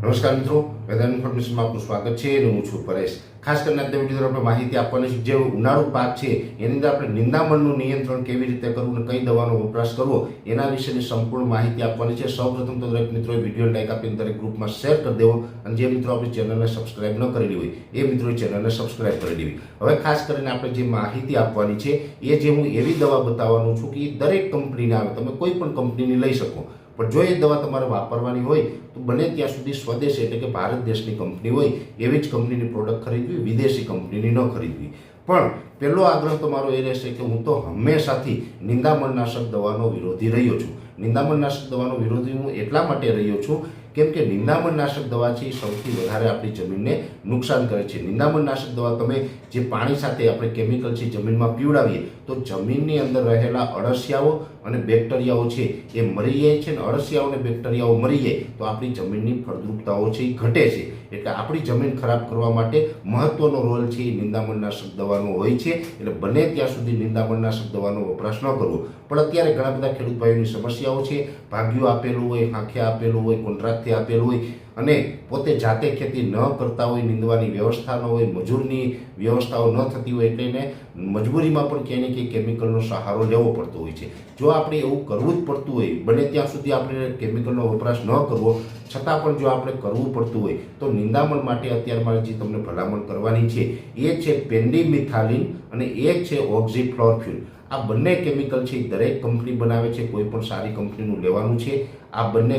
નમસ્કાર મિત્રો વેધર ઇન્ફોર્મેશનમાં આપનું સ્વાગત છે અને હું છું પરેશ. ખાસ કરીને આજના વીડિયો આપણે માહિતી આપવાની છે જે ઉનાળુ પાક છે, એની અંદર આપણે નિંદામણનું નિયંત્રણ કેવી રીતે કરવું અને કઈ દવાનો વપરાશ કરવો, એના વિશેની સંપૂર્ણ માહિતી આપવાની છે. સૌપ્રથમ તો દરેક મિત્રોએ વીડિયો લાઈક આપીને દરેક ગ્રુપમાં શેર કરી દેવો અને જે મિત્રો આપણી ચેનલને સબસ્ક્રાઇબ ન કરેલી હોય, એ મિત્રોએ ચેનલને સબસ્ક્રાઇબ કરી દેવી. હવે ખાસ કરીને આપણે જે માહિતી આપવાની છે, એ જે હું એવી દવા બતાવવાનું છું કે દરેક કંપનીને આવે, તમે કોઈ પણ કંપનીની લઈ શકો. પણ જો એ દવા તમારે વાપરવાની હોય, તો બને ત્યાં સુધી સ્વદેશ એટલે કે ભારત દેશની કંપની હોય, એવી જ કંપનીની પ્રોડક્ટ ખરીદવી, વિદેશી કંપનીની ન ખરીદવી. પણ પહેલો આગ્રહ તો મારો એ રહેશે કે હું તો હંમેશાથી નિંદામણનાશક દવાનો વિરોધી રહ્યો છું. નિંદામણનાશક દવાનો વિરોધી હું એટલા માટે રહ્યો છું કેમ કે નિંદામણનાશક દવા છે એ સૌથી વધારે આપણી જમીનને નુકસાન કરે છે. નિંદામણનાશક દવા તમે જે પાણી સાથે આપણે કેમિકલ છે જમીનમાં પીવડાવીએ તો જમીનની અંદર રહેલા અળસિયાઓ અને બેક્ટેરિયાઓ છે એ મરી જાય છે અને અળસિયાઓ અને બેક્ટેરિયાઓ મરી જાય તો આપણી જમીનની ફળદ્રુપતાઓ છે એ ઘટે છે. એટલે આપણી જમીન ખરાબ કરવા માટે મહત્વનો રોલ છે એ નિંદામણનાશક દવાનો હોય છે. એટલે બને ત્યાં સુધી નિંદામણનાશક દવાનો વપરાશ ન કરવો. પણ અત્યારે ઘણા બધા ખેડૂત ભાઈઓની સમસ્યાઓ છે. ભાગ્યું આપેલું હોય આંખે આપેલું હોય, કોન્ટ્રાક્ટથી આપેલું હોય. અને પોતે જાતે ખેતી ન કરતા હોય, નીંદવાની વ્યવસ્થા ન હોય, મજૂરની વ્યવસ્થાઓ ન થતી હોય એટલે એને મજબૂરીમાં પણ ક્યાંય ને ક્યાંય કેમિકલનો સહારો લેવો પડતો હોય છે. જો આપણે એવું કરવું જ પડતું હોય, બને ત્યાં સુધી આપણે કેમિકલનો વપરાશ ન કરવો, છતાં પણ જો આપણે કરવું પડતું હોય, તો નિંદામણ માટે અત્યારે મારે જે તમને ભલામણ કરવાની છે, એ છે પેન્ડીમિથાલિન અને એક છે ઓક્ઝીફ્લોરફ્યુલ. આ બંને કેમિકલ છે એ દરેક કંપની બનાવે છે, કોઈ પણ સારી કંપનીનું લેવાનું છે. આ બંને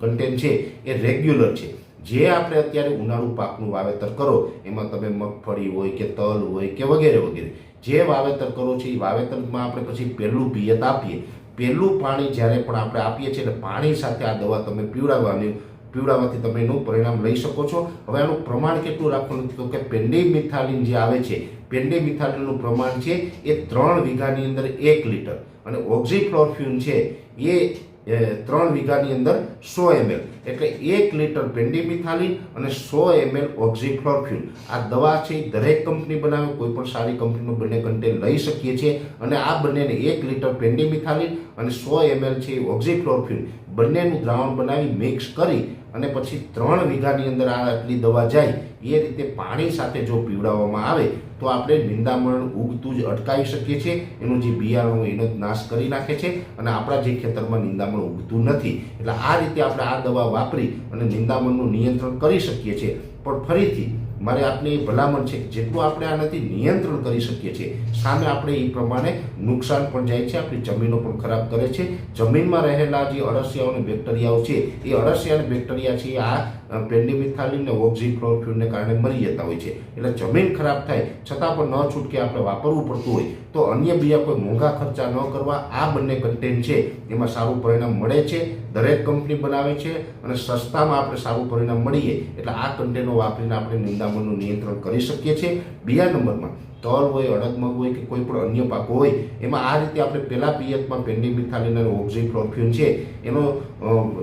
કન્ટેન્ટ છે એ રેગ્યુલર છે. જે આપણે અત્યારે ઉનાળુ પાકનું વાવેતર કરો, એમાં તમે મગફળી હોય કે તલ હોય કે વગેરે વગેરે, જે વાવેતર કરો છો એ વાવેતરમાં આપણે પછી પહેલું પિયત આપીએ. પહેલું પાણી જ્યારે પણ આપણે આપીએ છીએ એટલે પાણી સાથે આ દવા તમે પીવડાવવાની, પીવડાવવાથી તમે એનું પરિણામ લઈ શકો છો. હવે આનું પ્રમાણ કેટલું રાખવાનું કે પેન્ડીમિથાલિન જે આવે છે પેન્ડીમિથાલિનનું પ્રમાણ છે એ ત્રણ વીઘાની અંદર એક લીટર. અને ઓક્ઝીફ્લોરફ્યુન છે એ એ, ત્રણ વીઘાની અંદર સો એમએલ. એટલે એક લીટર પેન્ડીમિથાલિન અને સો એમએલ ઓક્ઝીફ્લોરફ્યુન આ દવા છે દરેક કંપની બનાવે, કોઈ પણ સારી કંપનીનું બંને કન્ટેન લઈ શકીએ છીએ. અને આ બંનેને એક લીટર પેન્ડીમિથાલિન અને સો એમએલ છે ઓક્ઝીફ્લોરફ્યુન બંનેનું દ્રાવણ બનાવી મિક્સ કરી અને પછી ત્રણ વીઘાની અંદર આ આટલી દવા જાય એ રીતે પાણી સાથે જો પીવડાવવામાં આવે તો આપણે નિંદામણ ઉગતું જ અટકાવી શકીએ છીએ. એનું જે બિયારણ હોય એનો નાશ કરી નાખે છે અને આપણા જે ખેતરમાં નિંદામણ ઉગતું નથી એટલે આ રીતે આપણે આ દવા વાપરી અને નિંદામણનું નિયંત્રણ કરી શકીએ છીએ. પણ ફરીથી મારે આપને ભલામણ છે કે જેટલું આપણે આનાથી નિયંત્રણ કરી શકીએ છીએ, સામે આપણે એ પ્રમાણે નુકસાન પણ જાય છે, આપણી જમીનો પણ ખરાબ કરે છે. જમીનમાં રહેલા જે અળસિયાઓ અને બેક્ટેરિયાઓ છે, એ અળસિયા અને બેક્ટેરિયા છે, આ પેન્ડિમિથાલિન ને ઓક્ઝીક્લોરફ્યુનને કારણે મરી જતા હોય છે. એટલે જમીન ખરાબ થાય, છતાં પણ ન છૂટકે આપણે વાપરવું પડતું હોય. તો અન્ય બીજા કોઈ મોંઘા ખર્ચા ન કરવા, આ બંને કન્ટેન્ટ છે, એમાં સારું પરિણામ મળે છે, દરેક કંપની બનાવે છે અને સસ્તામાં આપણે સારું પરિણામ મળીએ. એટલે આ કન્ટેનો વાપરીને આપણે નિંદામણનું નિયંત્રણ કરી શકીએ છીએ. બીજા નંબરમાં, તલ હોય અડદમગ હોય કે કોઈ પણ અન્ય પાકો હોય, એમાં આ રીતે આપણે પહેલાં પિયતમાં પેન્ડીમિથાલિન અને ઓક્ઝીફ્લોરફ્યુન છે, એનો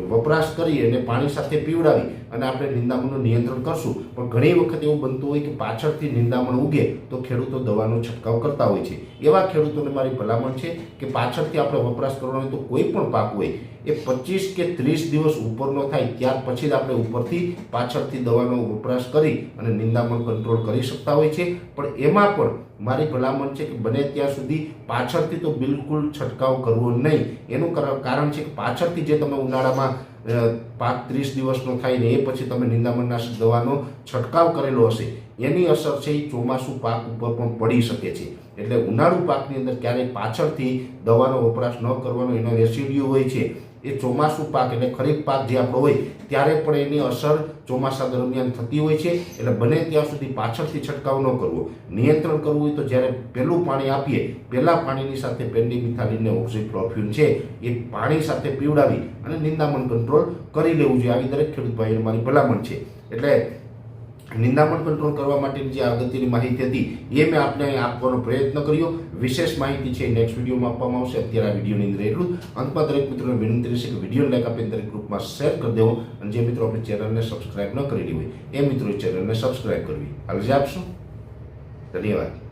વપરાશ કરી અને પાણી સાથે પીવડાવી અને આપણે નિંદામણનું નિયંત્રણ કરશું. પણ ઘણી વખત એવું બનતું હોય કે પાછળથી નિંદામણ ઉગે તો ખેડૂતો દવાનો છંટકાવ કરતા હોય છે. એવા ખેડૂતોને મારી ભલામણ છે કે પાછળથી આપણે વપરાશ કરવાનો હોય તો કોઈ પણ પાક હોય, એ પચીસ કે ત્રીસ દિવસ ઉપરનો થાય, ત્યાર પછી જ આપણે ઉપરથી પાછળથી દવાનો વપરાશ કરી અને નિંદામણ કંટ્રોલ કરી શકતા હોય છે. પણ એમાં પણ મારી ભલામણ છે કે બને ત્યાં સુધી પાછળથી તો બિલકુલ છંટકાવ કરવો નહીં. એનું કર- કારણ છે કે પાછળથી જે તમે ઉનાળામાં પાંચ ત્રીસ દિવસનો થાય ને એ પછી તમે નિંદામણનાશક દવાનો છંટકાવ કરેલો હશે. એની અસર છે એ ચોમાસું પાક ઉપર પણ પડી શકે છે. એટલે ઉનાળુ પાકની અંદર ક્યારેય પાછળથી દવાનો વપરાશ ન કરવાનો એનો રેસિડ્યુ હોય છે. એ ચોમાસું પાક એટલે ખરીફ પાક જે આપણો હોય, ત્યારે પણ એની અસર ચોમાસા દરમિયાન થતી હોય છે. એટલે બને ત્યાં સુધી પાછળથી છંટકાવ ન કરવો. નિયંત્રણ કરવું હોય તો જ્યારે પહેલું પાણી આપીએ, પહેલાં પાણીની સાથે પેન્ડીમિથાલિન ને પ્રોફ્યુમ છે, એ પાણી સાથે પીવડાવી અને નિંદામણ કંટ્રોલ કરી લેવું જોઈએ. આવી દરેક ખેડૂત ભાઈઓને મારી ભલામણ છે. એટલે નિંદામણ કંટ્રોલ કરવા માટેની જે અગત્યની માહિતી હતી, એ મેં આપને આપવાનો પ્રયત્ન કર્યો. વિશેષ માહિતી છે નેક્સ્ટ વિડીયોમાં આપવામાં આવશે. અત્યારે આ વિડીયોની અંદર એટલું અંતમાં દરેક મિત્રોને વિનંતી રહેશે કે વીડિયો લાઈક આપીને દરેક ગ્રુપમાં શેર કરી દેવો. અને જે મિત્રો આપણી ચેનલને સબસ્ક્રાઇબ ન કરેલી હોય, એ મિત્રો ચેનલને સબસ્ક્રાઇબ કરવી. હાલ જે આપશો. ધન્યવાદ.